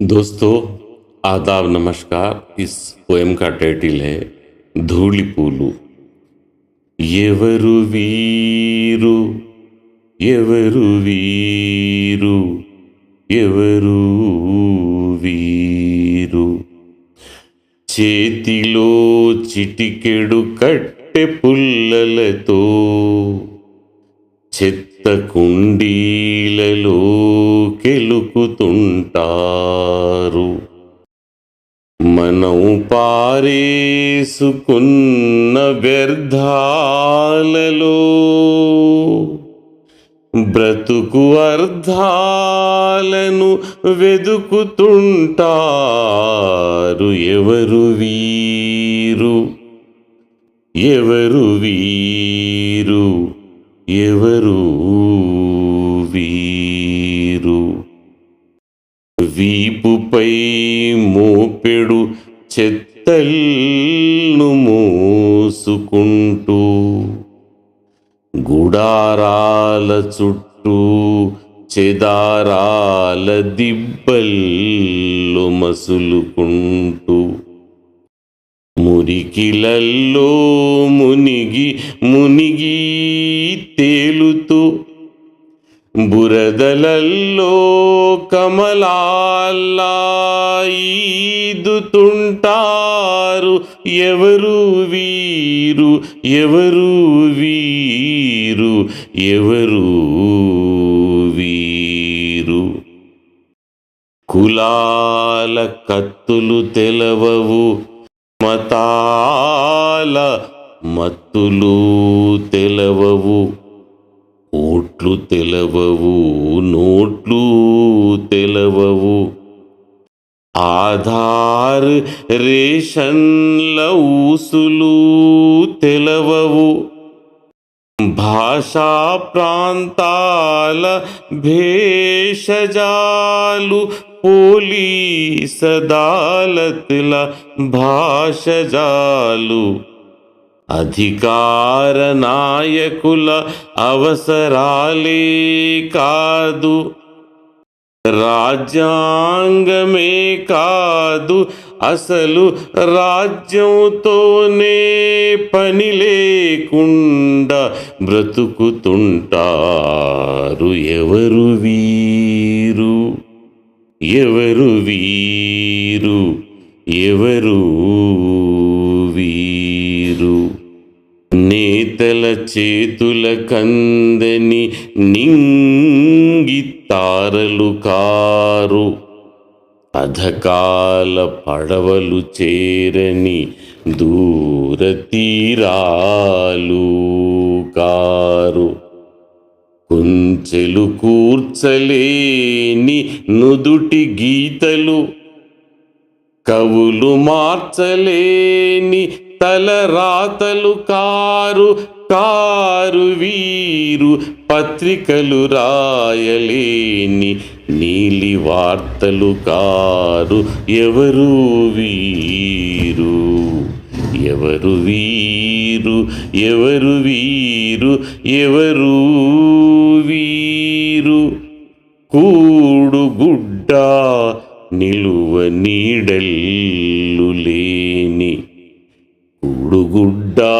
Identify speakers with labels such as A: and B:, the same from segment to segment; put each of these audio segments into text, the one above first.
A: दोस्तों आदाब नमस्कार इस पोएम का टाइटिल है ధూళి పూలు ఎవరు వీరు ఎవరు వీరు ఎవరు వీరు చేతిలో చిటికెడు కట్టె పుల్లలతో చెత్త కుండీలలో కెలుకుతుంటారు. మనం పారేసుకున్న వ్యర్థాలలో బ్రతుకు అర్థాలను వెదుకుతుంటారు. ఎవరు వీరు? ఎవరు వీరు? ఎవరు వీరు వీపుపై మోపెడు చెత్తల్ను మోసుకుంటూ గుడారాల చుట్టూ చెదారాల దిబ్బల్లు మసులుకుంటూ మురికిలల్లో మునిగి మునిగి తే బురదలల్లో కమలాల్లా ఈదుతుంటారు ఎవరు వీరు? ఎవరు వీరు? ఎవరు వీరు? కులాల కత్తులు తెలవవు మతాల మత్తులు తెలవవు. ఓట్లు తెలవవు నోట్లు తెలవవు. ఆధార్ రేషన్ల ఊసులు తెలవవు. భాషా ప్రాంతాల భేషజాలు పోలీసదాలతుల భాషజాలు. అధికార నాయకుల అవసరాలే కాదు. రాజ్యాంగమే కాదు. అసలు రాజ్యంతోనే పని లేకుండా బ్రతుకుతుంటారు ఎవరు వీరు? ఎవరు వీరు? చేతుల కందని నింగి తారలు కారు. అధకాల పడవలు చేరని దూర తీరాలు కారు. కుంచెలు కూర్చలేని నుదుటి గీతలు. కవులు మార్చలేని తలరాతలు కారు. కారు వీరు పత్రికలు రాయలేని నీలి వార్తలు కారు. ఎవరు వీరు? ఎవరు వీరు? ఎవరు వీరు? ఎవరు వీరు? కూడు గుడ్డ నిలువ నీడల్ గుడ్డా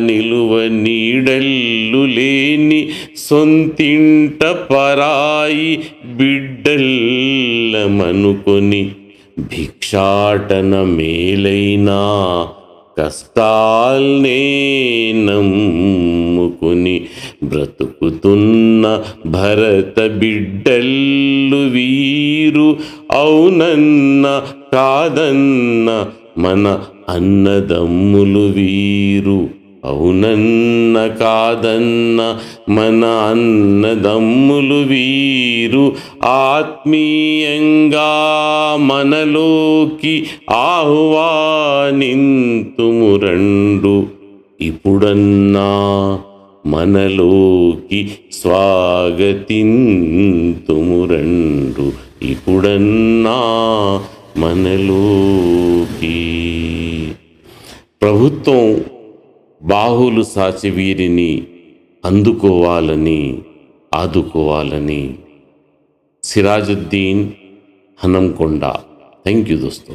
A: నిలువ నీడల్లు లేని సొంతింట పరాయి బిడ్డల్లమనుకొని భిక్షాటన మేలైనా కష్టాల్నే నమ్ముకుని బ్రతుకుతున్న భరత బిడ్డల్లు వీరు అవునన్న కాదన్న మన అన్నదమ్ములు వీరు. అవునన్న కాదన్న మన అన్నదమ్ములు వీరు. ఆత్మీయంగా మనలోకి ఆహ్వానింతుమురండు ఇప్పుడన్నా మనలోకి స్వాగతింతుమురండు ఇప్పుడన్నా మనలోకి ప్రభుత్వం బాహులు సాచి వీరిని అందుకోవాలని ఆదుకోవాలని. సిరాజుద్దీన్ హనంకొండ. Thank you దోస్తో.